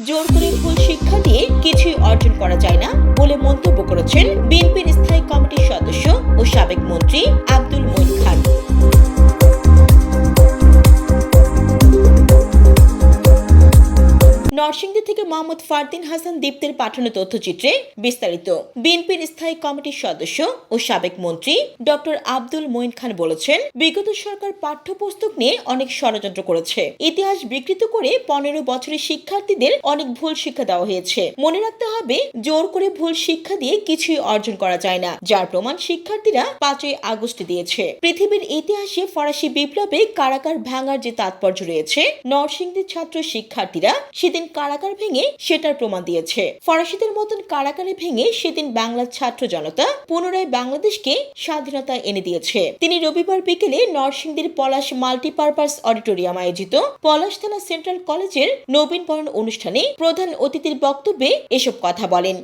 জোর করে ভুল শিক্ষা দিয়ে কিছুই অর্জন করা যায় না বলে মন্তব্য করেছেন বিএনপির স্থায়ী কমিটির সদস্য নরসিংদী থেকে মোহাম্মদ ফারদিন হাসান দীপ্তের পাঠানো তথ্যচিত্রে বিস্তারিত। বিএনপির স্থায়ী কমিটির সদস্য ও সাবেক মন্ত্রী ডক্টর আব্দুল মঈন খান বলেছেন, বিগত সরকার পাঠ্যপুস্তক নিয়ে অনেক ষড়যন্ত্র করেছে। ইতিহাস বিকৃত করে পনেরো বছরের শিক্ষার্থীদের অনেক ভুল শিক্ষা দেওয়া হয়েছে। মনে রাখতে হবে, জোর করে ভুল শিক্ষা দিয়ে কিছুই অর্জন করা যায় না, যার প্রমাণ শিক্ষার্থীরা পাঁচই আগস্ট দিয়েছে। পৃথিবীর ইতিহাসে ফরাসি বিপ্লবে কারাগার ভাঙার যে তাৎপর্য রয়েছে, নরসিংদীর ছাত্র শিক্ষার্থীরা সেদিন কারাগার ভেঙে সেটার প্রমাণ দিয়েছে। ফরাসিদের মতন কারাগারে ভেঙে সেদিন বাংলার ছাত্র জনতা পুনরায় বাংলাদেশকে স্বাধীনতা এনে দিয়েছে। তিনি রবিবার বিকেলে নরসিংদীর পলাশ মাল্টিপারপাস অডিটোরিয়াম আয়োজিত পলাশ থানা সেন্ট্রাল কলেজের নবীন বরণ অনুষ্ঠানে প্রধান অতিথির বক্তব্যে এসব কথা বলেন।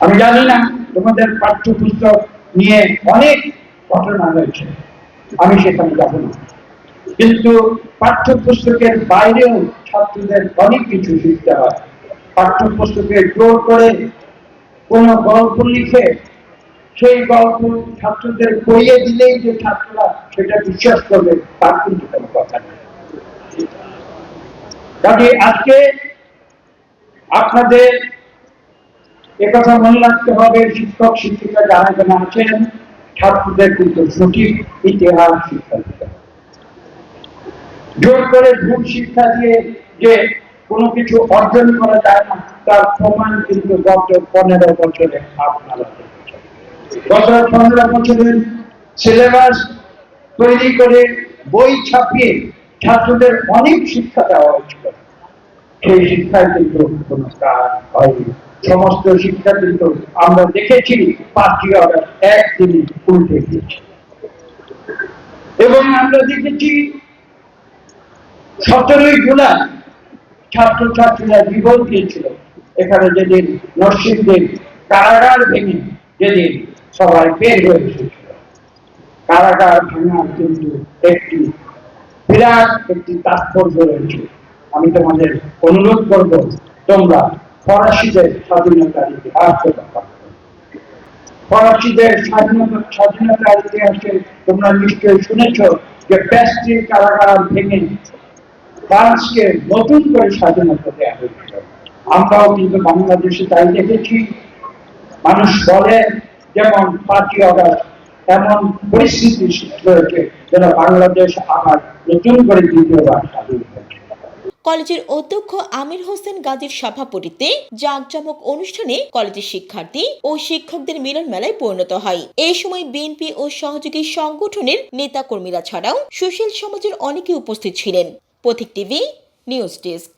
আমি জানি না তোমাদের পাঠ্যপুস্তক নিয়ে অনেক ঘটনা রয়েছে। আমি সেখানে যাব না। কিন্তু পাঠ্যপুস্তকের বাইরেও ছাত্রদের অনেক কিছু শিখতে হয় পাঠ্যপুস্তকে জোর করে কোনো গল্প লিখে সেই গল্প ছাত্রদের পড়িয়ে দিলেই যে ছাত্ররা সেটা বিশ্বাস করবে, তার কিন্তু কোনো কথা নেই কাজে আজকে আপনাদের একথা মনে রাখতে হবে শিক্ষক শিক্ষিকা যারা যারা আছেন, ছাত্রদের কিন্তু সঠিক ইতিহাস শিক্ষা দিতে। জোর করে ভুল শিক্ষা দিয়ে যে কোনো কিছু অর্জন করা যায় না, তার প্রমাণ কিন্তু গত পনেরো বছরে আপনারা গত পনেরো বছরের সিলেবাস তৈরি করে বই ছাপিয়ে ছাত্রদের অনেক শিক্ষা দেওয়া হয়েছিল। সেই শিক্ষায় কিন্তু কোনো কাজ হয়নি। সমস্ত শিক্ষা কিন্তু আমরা দেখেছি পাঁচই আগস্ট একদিনই উল্টে দিয়েছে। এবং আমরা দেখেছি সতেরোই জুলাই ছাত্রছাত্রীরা জীবন দিয়েছিল। এখানে যেদিন নরসিংদের কারাগার ভেঙে যেদিন সবাই বের হয়ে এসেছিল। কারাগার ভাঙার কিন্তু একটি বিরাট একটি তাৎপর্য রয়েছে। আমি তোমাদের অনুরোধ করব, তোমরা ফরাসিদের স্বাধীনতার ইতিহাস ফরাসিদের স্বাধীনতা স্বাধীনতার ইতিহাসে তোমরা নিশ্চয়ই শুনেছ যে প্যাস্ট্রির কারাগার ভেঙে ফ্রান্সকে নতুন করে স্বাধীনতা দেওয়া হয়েছিল। আমরাও কিন্তু বাংলাদেশে তাই দেখেছি। মানুষ বলে, যেমন পাঁচই আগস্ট এমন পরিস্থিতি হয়েছে যেন বাংলাদেশ আবার নতুন করে দ্বিতীয়বার স্বাধীন কলেজের অধ্যক্ষ আমির হোসেন গাজীর সভাপতিত্বে জাঁকজমক অনুষ্ঠানে কলেজের শিক্ষার্থী ও শিক্ষকদের মিলন মেলায় পরিণত হয়। এই সময় বিএনপি ও সহযোগী সংগঠনের নেতাকর্মীরা ছাড়াও সুশীল সমাজের অনেকে উপস্থিত ছিলেন। পথিক টিভি নিউজ ডেস্ক।